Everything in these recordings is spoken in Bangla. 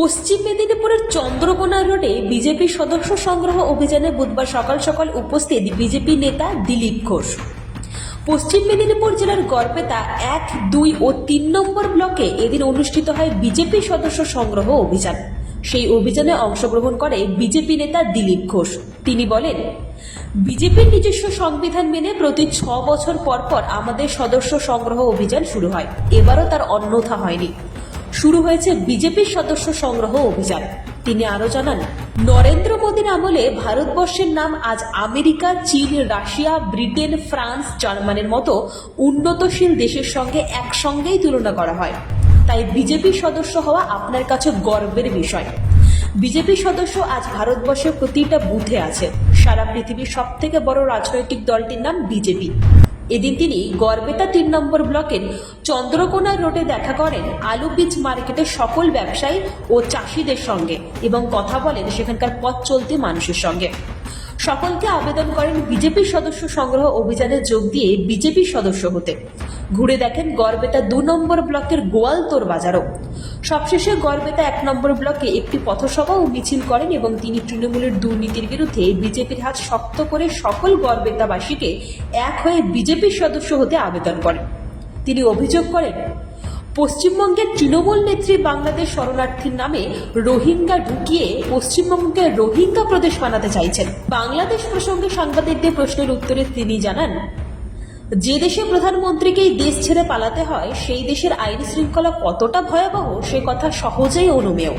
পশ্চিম মেদিনীপুরের চন্দ্রকোনা রোডে বিজেপি সদস্য সংগ্রহ অভিযানে বুধবার সকাল সকাল উপস্থিত বিজেপি নেতা দিলীপ ঘোষ। পশ্চিম মেদিনীপুর জেলার গড়বেতা এক, দুই ও তিন নম্বর ব্লকে এদিন অনুষ্ঠিত হয় বিজেপি সদস্য সংগ্রহ অভিযান। সেই অভিযানে অংশগ্রহণ করে বিজেপি নেতা দিলীপ ঘোষ। তিনি বলেন, বিজেপির নিজস্ব সংবিধান মেনে প্রতি ছ বছর পর পর আমাদের সদস্য সংগ্রহ অভিযান শুরু হয়। এবারও তার অন্যথা হয়নি। শুরু হয়েছে বিজেপির সদস্য সংগ্রহ অভিযান। তিনি আরও জানান, নরেন্দ্র মোদীর আমলে ভারতবর্ষের নাম আজ আমেরিকা, চীন, রাশিয়া, ব্রিটেন, ফ্রান্স, জার্মানির মতো উন্নতশীল দেশের সঙ্গে একসঙ্গেই তুলনা করা হয়। তাই বিজেপির সদস্য হওয়া আপনার কাছে গর্বের বিষয়। বিজেপি সদস্য আজ ভারতবর্ষের প্রতিটা বুথে আছে। সারা পৃথিবীর সব থেকে বড় রাজনৈতিক দলটির নাম বিজেপি। এদিন তিনি গরবেতা তিন নম্বর ব্লকের চন্দ্রকোনা রোডে দেখা করেন আলু বীজ মার্কেটের সকল ব্যবসায়ী ও চাষিদের সঙ্গে এবং কথা বলেন সেখানকার পথ চলতি মানুষের সঙ্গে। সকলকে আবেদন করেন বিজেপির সদস্য সংগ্রহ অভিযানে যোগ দিয়ে বিজেপির সদস্য হতে। ঘুরে দেখেন গড়বেতা দু নম্বর ব্লকের গোয়ালতোর বাজারও। সবশেষে গড়বেতা এক নম্বর ব্লকে একটি পথসভা ও মিছিল করেন এবং তিনি তৃণমূলের দুর্নীতির বিরুদ্ধে বিজেপির হাত শক্ত করে সকল গড়বেতাবাসীকে এক হয়ে বিজেপির সদস্য হতে আবেদন করেন। তিনি অভিযোগ করেন পশ্চিমবঙ্গের তৃণমূল নেত্রী বাংলাদেশ শরণার্থীর নামে রোহিঙ্গা ঢুকিয়ে পশ্চিমবঙ্গকে রোহিঙ্গা প্রদেশ বানাতে চাইছেন বাংলাদেশ প্রসঙ্গে সাংবাদিকদের প্রশ্নের উত্তরে তিনি জানান যে দেশে প্রধানমন্ত্রীকেই দেশ ছেড়ে পালাতে হয় সেই দেশের আইন শৃঙ্খলা কতটা ভয়াবহ সে কথা সহজেই অনুমেয়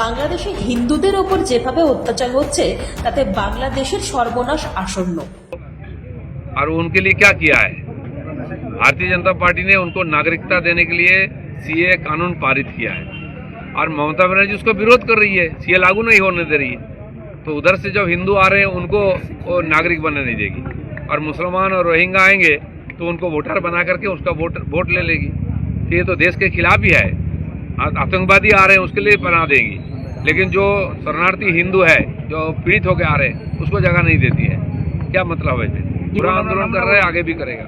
বাংলাদেশে হিন্দুদের ওপর যেভাবে অত্যাচার হচ্ছে তাতে বাংলাদেশের সর্বনাশ আসন্ন और उनके लिए क्या किया है भारतीय जनता पार्टी ने उनको नागरिकता देने के लिए सीए कानून पारित किया है। और ममता बनर्जी उसका विरोध कर रही है सीए लागू नहीं होने दे रही। है तो उधर से जब हिंदू आ रहे हैं उनको नागरिक बनने नहीं देगी। और मुसलमान और रोहिंगा आएँगे तो उनको वोटर बना करके उसका वोट वोट ले लेगी। तो ये तो देश के खिलाफ ही है। आतंकवादी आ रहे हैं उसके लिए बना देंगी। लेकिन जो शरणार्थी हिंदू है जो पीड़ित होकर आ रहे हैं उसको जगह नहीं देती है। क्या मतलब है? पूरा आंदोलन कर रहे हैं आगे भी करेगा।